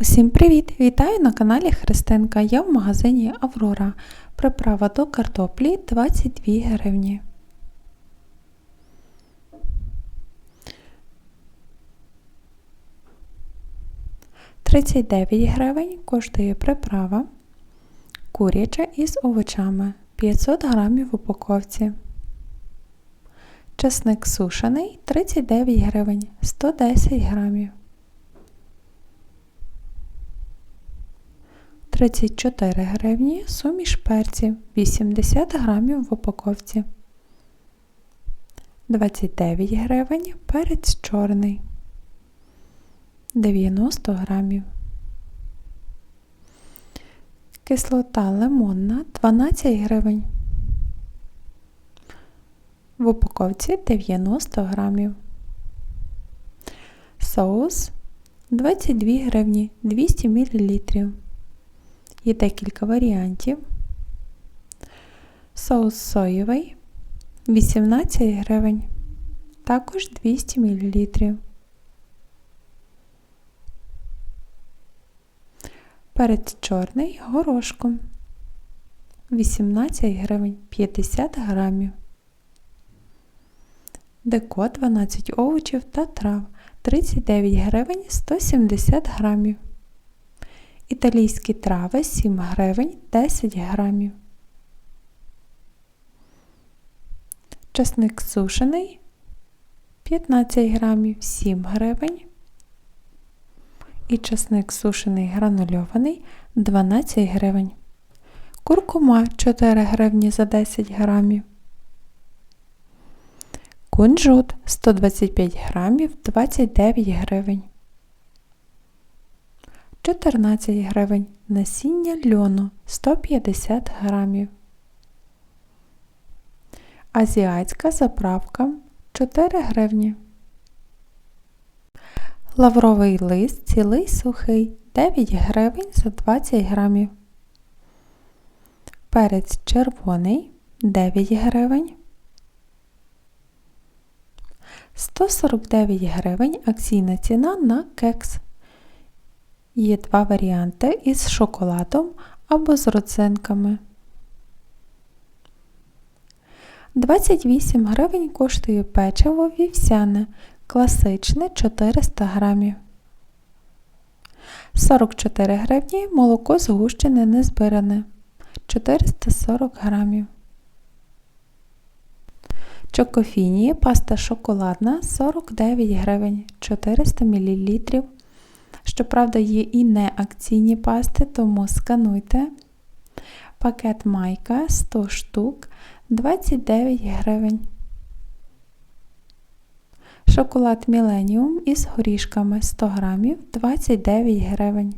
Усім привіт! Вітаю на каналі Христинка. Я в магазині Аврора. Приправа до картоплі 22 гривні. Тридцять дев'ять гривень коштує приправа куряча із овочами 500 грамів в упаковці. Часник сушений 39 гривень 110 грамів. 34 гривні суміш перців 80 грамів в упаковці. 29 гривень перець чорний 90 грамів. Кислота лимонна 12 гривень. В упаковці 90 грамів. Соус 22 гривні 200 мл. Є декілька варіантів. Соус соєвий 18 гривень, також 200 мл. Перець чорний горошком 18 гривень 50 грамів. Деко 12 овочів та трав 39 гривень 170 грамів. Італійські трави 7 гривень 10 грамів. Часник сушений 15 грамів 7 гривень. І часник сушений гранульований 12 гривень. Куркума 4 гривні за 10 грамів. Кунжут 125 грамів 29 гривень. 14 гривень. Насіння льону 150 грамів. Азіатська заправка 4 гривні. Лавровий лист цілий сухий 9 гривень за 20 грамів. Перець червоний 9 гривень. 149 гривень акційна ціна на кекс. Є два варіанти із шоколадом або з родзинками. 28 гривень коштує печиво вівсяне, класичне 400 грамів. 44 гривні молоко згущене незбиране 440 грамів. Чокофінії паста шоколадна 49 гривень 400 мл. Щоправда, є і не акційні пасти, тому скануйте. Пакет майка 100 штук 29 гривень. Шоколад Міленіум із горішками 100 грамів 29 гривень.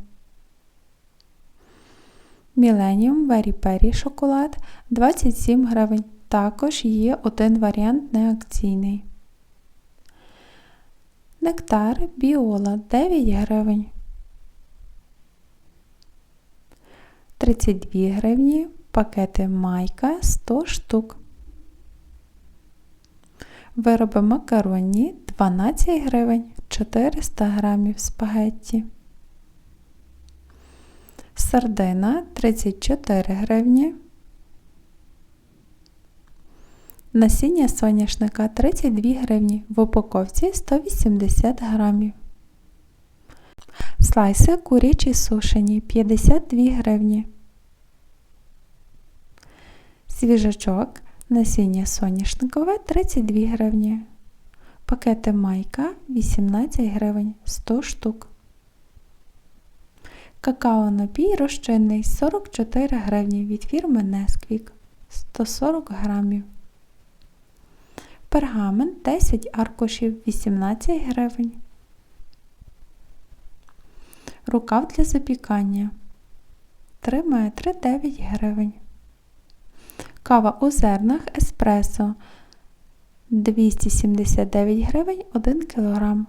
Міленіум Very Perry шоколад 27 гривень. Також є один варіант неакційний. Нектар Біола 9 гривень. 32 гривні. Пакети майка 100 штук. Вироби макаронні 12 гривень 400 грамів спагетті. Сардина 34 гривні. Насіння соняшника 32 гривні, в упаковці 180 грамів. Слайси курячі сушені 52 гривні. Свіжачок насіння соняшникове 32 гривні. Пакети майка 18 гривень 100 штук. Какао напій розчинний 44 гривні від фірми Nesquik 140 грамів. Пергамент 10 аркушів 18 гривень. Рукав для запікання 3 метри 9 гривень. Кава у зернах еспресо 279 гривень 1 кг.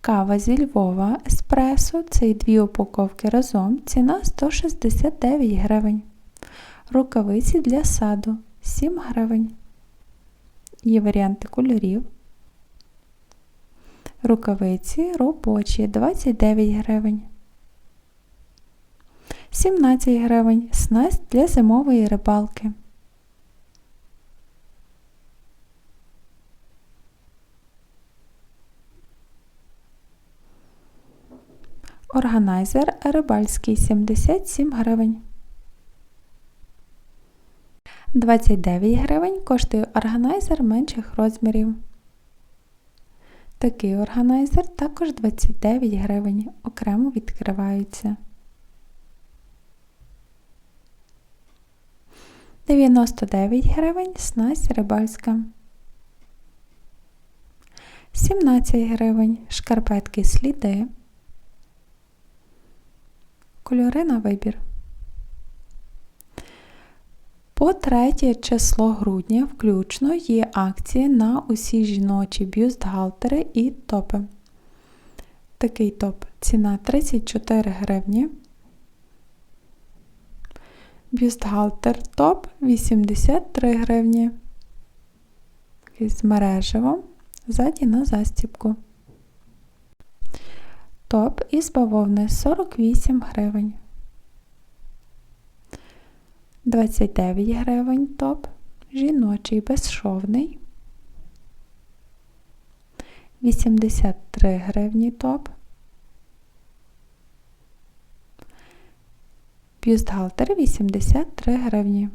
Кава зі Львова еспресо це дві упаковки разом. Ціна 169 гривень. Рукавиці для саду 7 гривень. Є варіанти кольорів. Рукавиці робочі 29 гривень. 17 гривень. Снасть для зимової рибалки. Органайзер рибальський 77 гривень. 29 гривень коштує органайзер менших розмірів. Такий органайзер також 29 гривень, окремо відкриваються. 99 гривень снасть рибальська. 17 гривень шкарпетки сліди. Кольори на вибір. По 3 число грудня включно є акції на усі жіночі бюстгальтери і топи. Такий топ ціна 34 гривні. Бюстгальтер топ 83 гривні. З мережевом ззаді на застібку. Топ із бавовни 48 гривень. 29 гривень топ. Жіночий безшовний. 83 гривні топ. Бюстгальтер 83 гривні.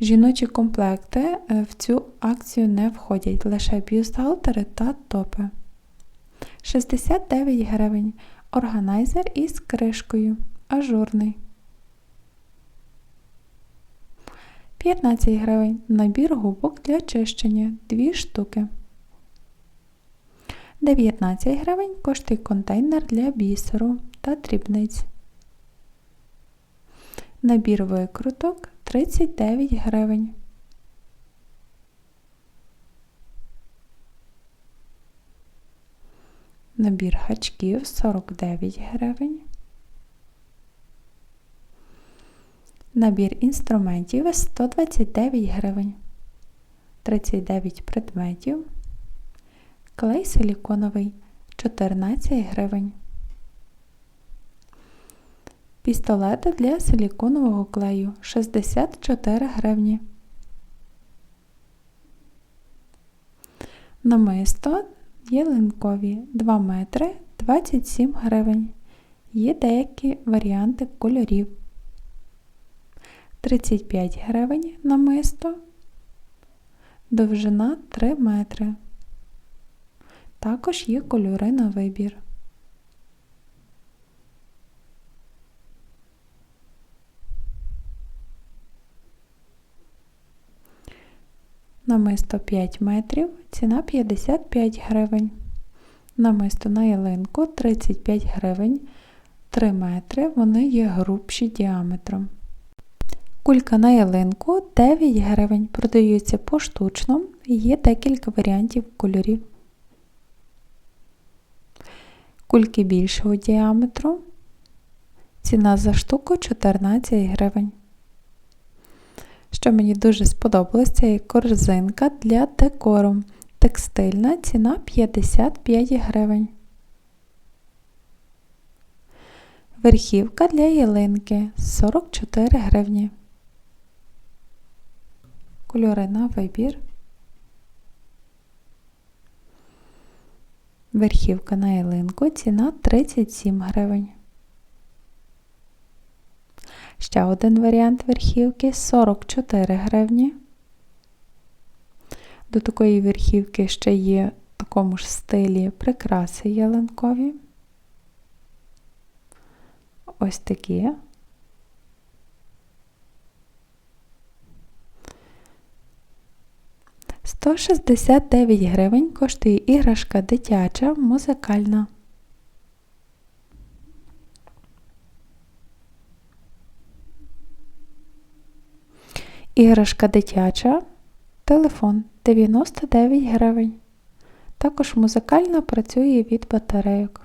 Жіночі комплекти е, в цю акцію не входять, лише бюстгальтери та топи. 69 гривень. Органайзер із кришкою. Ажурний. 15 гривень. Набір губок для чищення 2 штуки. 19 гривень коштує контейнер для бісеру та дрібниць. Набір викруток 39 гривень. Набір гачків 49 гривень. Набір інструментів 129 гривень. 39 предметів. Клей силіконовий 14 гривень. Пістолети для силіконового клею 64 гривні. Намисто ялинкові 2 метри 27 гривень. Є деякі варіанти кольорів. 35 гривень намисто, довжина 3 метри. Також є кольори на вибір. Намисто 5 метрів, ціна 55 гривень. Намисто на ялинку 35 гривень, 3 метри, вони є грубші діаметром. Кулька на ялинку 9 гривень. Продаються поштучно, є декілька варіантів кольорів. Кульки більшого діаметру. Ціна за штуку 14 гривень. Що мені дуже сподобалось, це корзинка для декору. Текстильна ціна 55 гривень. Верхівка для ялинки 44 гривні. Кольори на вибір. Верхівка на ялинку ціна 37 гривень. Ще один варіант верхівки 44 гривні. До такої верхівки ще є в такому ж стилі прикраси ялинкові. Ось такі. 169 гривень коштує іграшка дитяча музикальна. Іграшка дитяча. Телефон 99 гривень. Також музикальна працює від батарейок.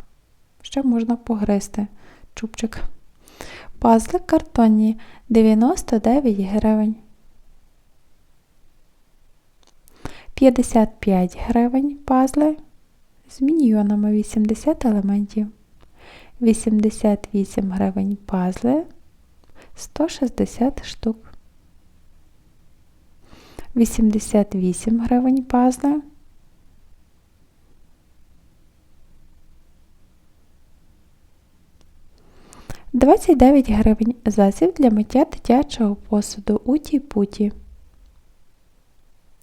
Ще можна погризти чубчик. Пазли картонні 99 гривень. 55 гривень пазли з міньйонами 80 елементів. 88 гривень пазли 160 штук. 88 гривень пазли. 29 гривень засіб для миття дитячого посуду Уті Путі.